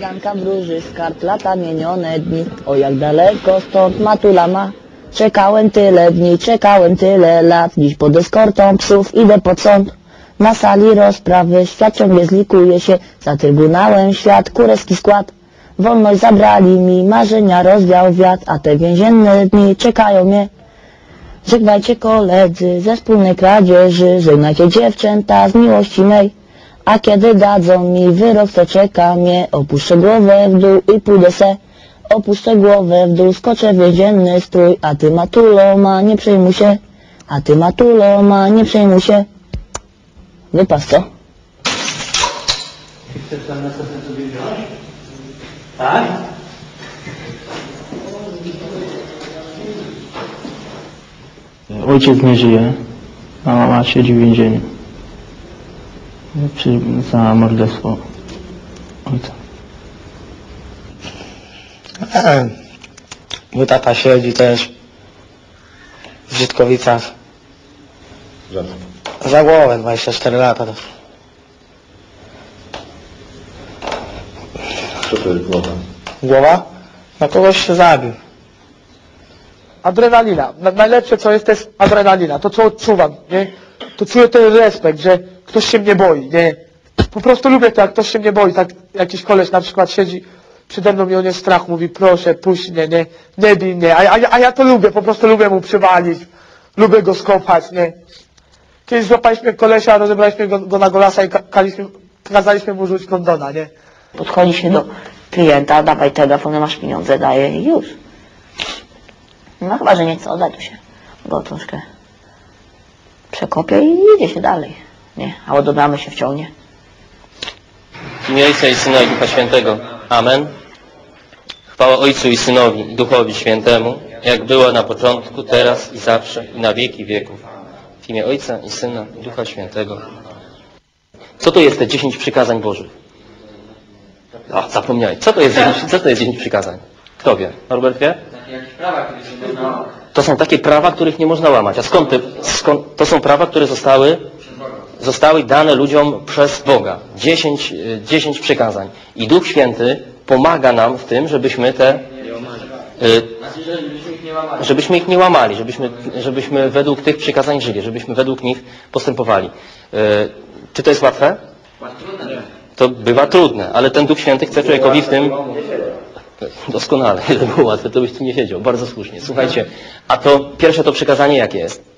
Cyganka wróży z kart lata mienione dni. O jak daleko stąd matula ma. Czekałem tyle dni, czekałem tyle lat. Dziś pod eskortą psów idę pod sąd. Na sali rozprawy świat ciągle zlikuje się. Za trybunałem świat, kurewski skład. Wolność zabrali mi, marzenia rozwiał wiatr, a te więzienne dni czekają mnie. Żegnajcie koledzy ze wspólnej kradzieży, żegnajcie dziewczęta z miłości mej. A kiedy dadzą mi wyrok, co czeka mnie, opuszczę głowę w dół i pójdę se. Opuszczę głowę w dół, skoczę w więzienny strój, a ty matulo ma, nie przejmuj się. A ty matulo ma, nie przejmuj się. Wypas co? Chcesz tam sobie wziąć? Tak? Ojciec nie żyje, a mama siedzi w więzieniu. Przy, za morderstwo ojca. E, Mój tata siedzi też w Żytkowicach za głowę 24 lata. To. Co to jest głowa? Głowa? Na kogoś się zabił. Adrenalina. Na, najlepsze co jest to jest adrenalina. To co odczuwam, nie? To czuję ten respekt, że ktoś się mnie boi, nie? Po prostu lubię to, jak ktoś się mnie boi. Tak jakiś koleś na przykład siedzi przede mną i on jest w strachu, mówi proszę, puść mnie, nie? Nie bij mnie. A, a, a ja to lubię, po prostu lubię mu przywalić. Lubię go skopać, nie? Kiedyś złapaliśmy kolesia, rozebraliśmy go, go na golasa i ka kazaliśmy, mu rzucić kondona, nie? Podchodzi się do klienta, dawaj telefon, masz pieniądze, daje i już. No chyba, że nie chce oddać, się go troszkę przekopie i idzie się dalej. Nie, albo do bramy się wciągnie. W imię Ojca i Syna i Ducha Świętego. Amen. Chwała Ojcu i Synowi i Duchowi Świętemu, jak była na początku, teraz i zawsze i na wieki wieków. W imię Ojca i Syna i Ducha Świętego. Co to jest te 10 przykazań Bożych? O, zapomniałeś. Co to jest 10, co to jest 10 przykazań? Kto wie? Norbert wie? To są takie prawa, których nie można łamać. A skąd, te, skąd to są prawa, które zostały zostały dane ludziom przez Boga. 10, y, 10 przykazań. I Duch Święty pomaga nam w tym, żebyśmy te y, żebyśmy ich nie łamali, żebyśmy, żebyśmy według tych przykazań żyli, żebyśmy według nich postępowali. Y, Czy to jest łatwe? To bywa trudne, ale ten Duch Święty chce człowiekowi w tym doskonale. Gdyby było łatwe, to byś tu nie siedział. Bardzo słusznie. Słuchajcie, a to pierwsze to przykazanie jakie jest?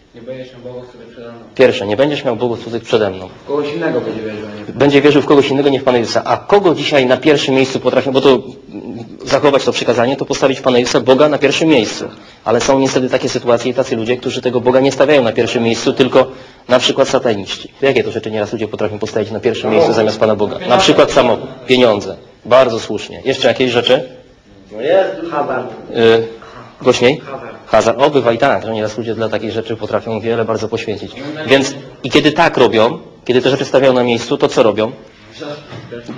Pierwsze, nie będziesz miał bogów cudzych przede mną. Kogoś innego będzie wierzył, nie Będzie wierzył w kogoś innego, nie w Pana Jezusa. A kogo dzisiaj na pierwszym miejscu potrafią, bo to mm, zachować to przykazanie, to postawić Pana Jezusa, Boga na pierwszym miejscu. Ale są niestety takie sytuacje i tacy ludzie, którzy tego Boga nie stawiają na pierwszym miejscu, tylko na przykład sataniści. Jakie to rzeczy nieraz ludzie potrafią postawić na pierwszym miejscu zamiast Pana Boga? Na przykład samochód, pieniądze. Bardzo słusznie. Jeszcze jakieś rzeczy? Y, głośniej? Hazard. O, bywa i tak, że nieraz ludzie dla takich rzeczy potrafią wiele bardzo poświęcić. Więc i kiedy tak robią, kiedy te rzeczy stawiają na miejscu, to co robią?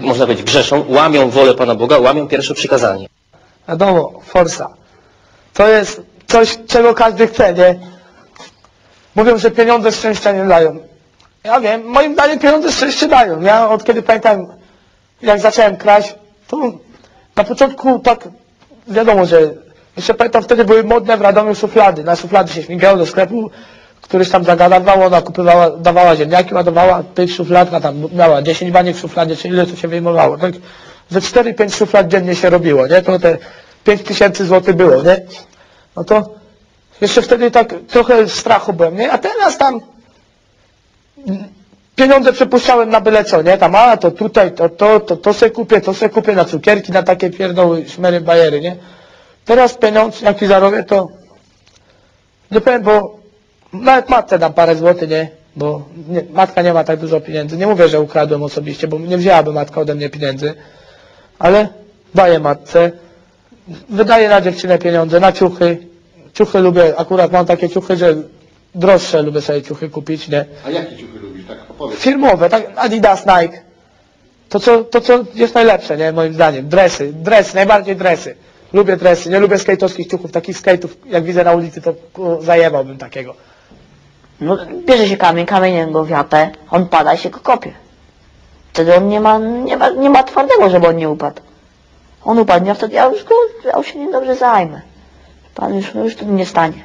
Można powiedzieć, grzeszą, łamią wolę Pana Boga, łamią pierwsze przykazanie. Wiadomo, forsa. To jest coś, czego każdy chce, nie? Mówią, że pieniądze szczęścia nie dają. Ja wiem, moim zdaniem pieniądze szczęście dają. Ja od kiedy pamiętam, jak zacząłem kraść, to na początku tak, wiadomo, że jeszcze pamiętam, wtedy były modne w Radomiu szuflady. Na szuflady się śmigało do sklepu, któryś tam zagadawał, ona kupywała, dawała ziemniaki, ładowała, tych szufladka tam miała 10 baniek w szufladzie, czy ile to się wyjmowało. Tak, ze 4-5 szuflad dziennie się robiło, nie? To te 5 tysięcy złotych było, nie? No to jeszcze wtedy tak trochę strachu byłem, nie? A teraz tam pieniądze przepuszczałem na byle co, nie? Tam, a to tutaj, to, to, to, to se kupię, to se kupię na cukierki, na takie pierdoły, szmery, bajery, nie? Teraz pieniądz, jaki zarobię, to nie powiem, bo nawet matce dam parę złotych, nie? Bo nie, matka nie ma tak dużo pieniędzy. Nie mówię, że ukradłem osobiście, bo nie wzięłaby matka ode mnie pieniędzy, ale daję matce. Wydaję na dziewczynę pieniądze, na ciuchy. Ciuchy lubię, akurat mam takie ciuchy, że droższe lubię sobie ciuchy kupić, nie? A jakie ciuchy lubisz? Tak opowiedz. Firmowe, tak Adidas, Nike. To co, to co jest najlepsze, nie? Moim zdaniem. Dresy, dresy, najbardziej dresy. Lubię dresy, nie lubię skate'owskich ciuchów, takich skate'ów, jak widzę na ulicy, to ku, zajebałbym takiego. No, bierze się kamień, kamieniem go wiatę, on pada i się go kopie. Wtedy on nie ma, nie ma, nie ma twardego, żeby on nie upadł. On upadnie, a wtedy ja już go, ja już się nim dobrze zajmę. Pan już, już tu nie stanie.